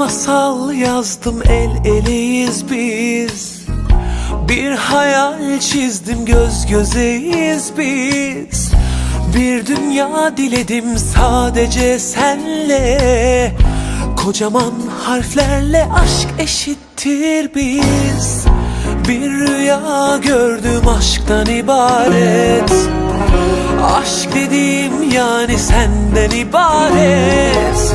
masal yazdım el eleyiz biz. Bir hayal çizdim göz gözeyiz biz. Bir dünya diledim sadece senle. Kocaman harflerle aşk eşittir biz. Bir rüya gördüm aşktan ibaret. Aşk dediğim yani senden ibaret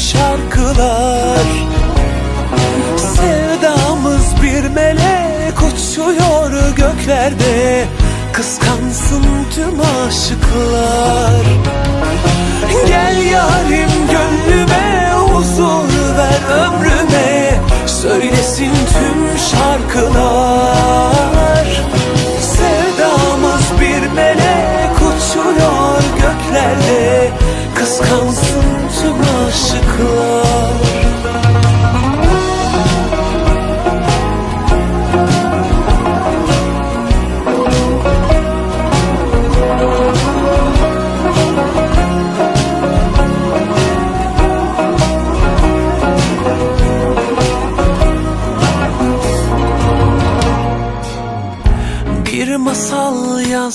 Şarkılar. Sevdamız bir melek uçuyor göklerde. Kıskansın tüm aşıklar. Gel yarim gönlüme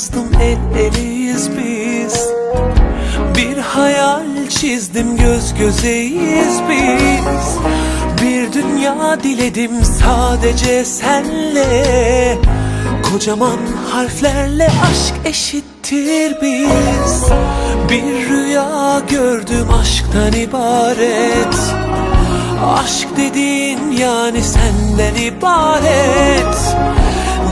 yazdım el eleyiz biz. Bir hayal çizdim göz gözeyiz biz. Bir dünya diledim sadece senle. Kocaman harflerle aşk eşittir biz. Bir rüya gördüm aşktan ibaret. Aşk dediğin yani senden ibaret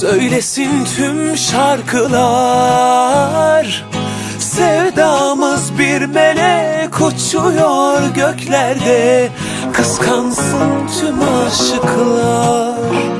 Söylesin tüm şarkılar. Sevdamız bir melek uçuyor göklerde. Kıskansın tüm aşıklar